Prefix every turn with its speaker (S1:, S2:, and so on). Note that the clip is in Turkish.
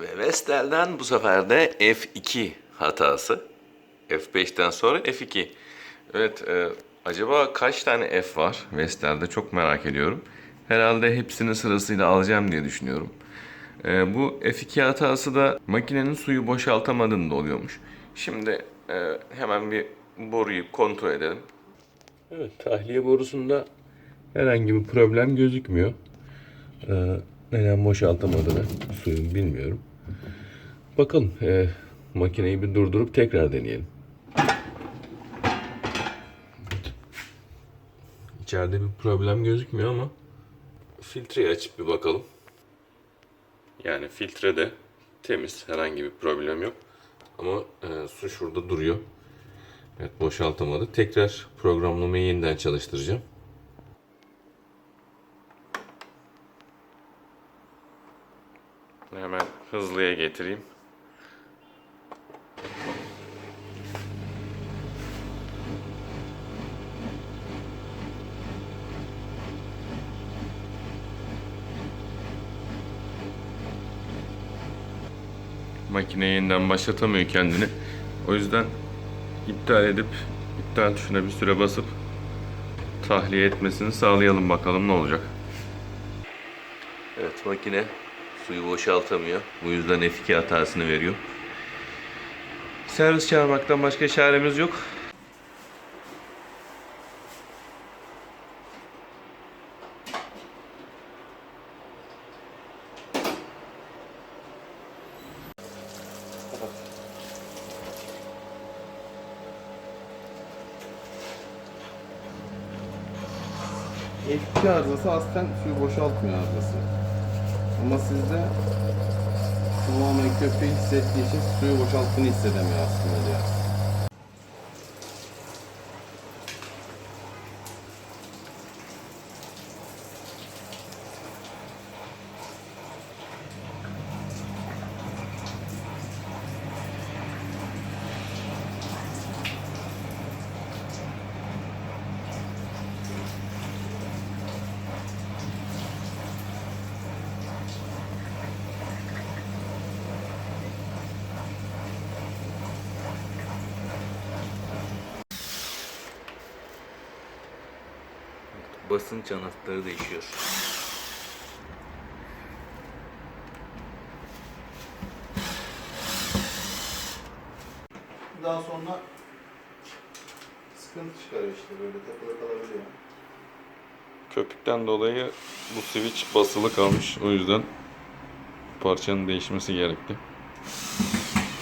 S1: Ve Vestel'den bu sefer de F2 hatası. F5'ten sonra F2. Evet, e, acaba kaç tane F var Vestel'de çok merak ediyorum. Herhalde hepsini sırasıyla alacağım diye düşünüyorum. E, bu F2 hatası da makinenin suyu boşaltamadığında oluyormuş. Şimdi e, hemen bir boruyu kontrol edelim. Evet, tahliye borusunda herhangi bir problem gözükmüyor. Ee, neden boşaltamadığını suyun bilmiyorum. Bakalım e, makineyi bir durdurup tekrar deneyelim. İçeride bir problem gözükmüyor ama filtreyi açıp bir bakalım. Yani filtre de temiz. Herhangi bir problem yok. Ama e, su şurada duruyor. Evet boşaltamadı. Tekrar programlamayı yeniden çalıştıracağım. Hemen hızlıya getireyim. Makine yeniden başlatamıyor kendini. O yüzden iptal edip iptal tuşuna bir süre basıp tahliye etmesini sağlayalım bakalım ne olacak. Evet makine suyu boşaltamıyor. Bu yüzden F2 hatasını veriyor. Servis çağırmaktan başka çaremiz yok.
S2: F2 arızası aslen suyu boşaltmıyor arızası. Ama sizde tamamen köpeği hissettiği için suyu boşalttığını hissedemiyor aslında diyor.
S1: Basınç anahtarı değişiyor.
S2: Daha sonra sıkıntı çıkarıyor işte böyle takılı kalabiliyor.
S1: Köpükten dolayı bu switch basılı kalmış. O yüzden parçanın değişmesi gerekti.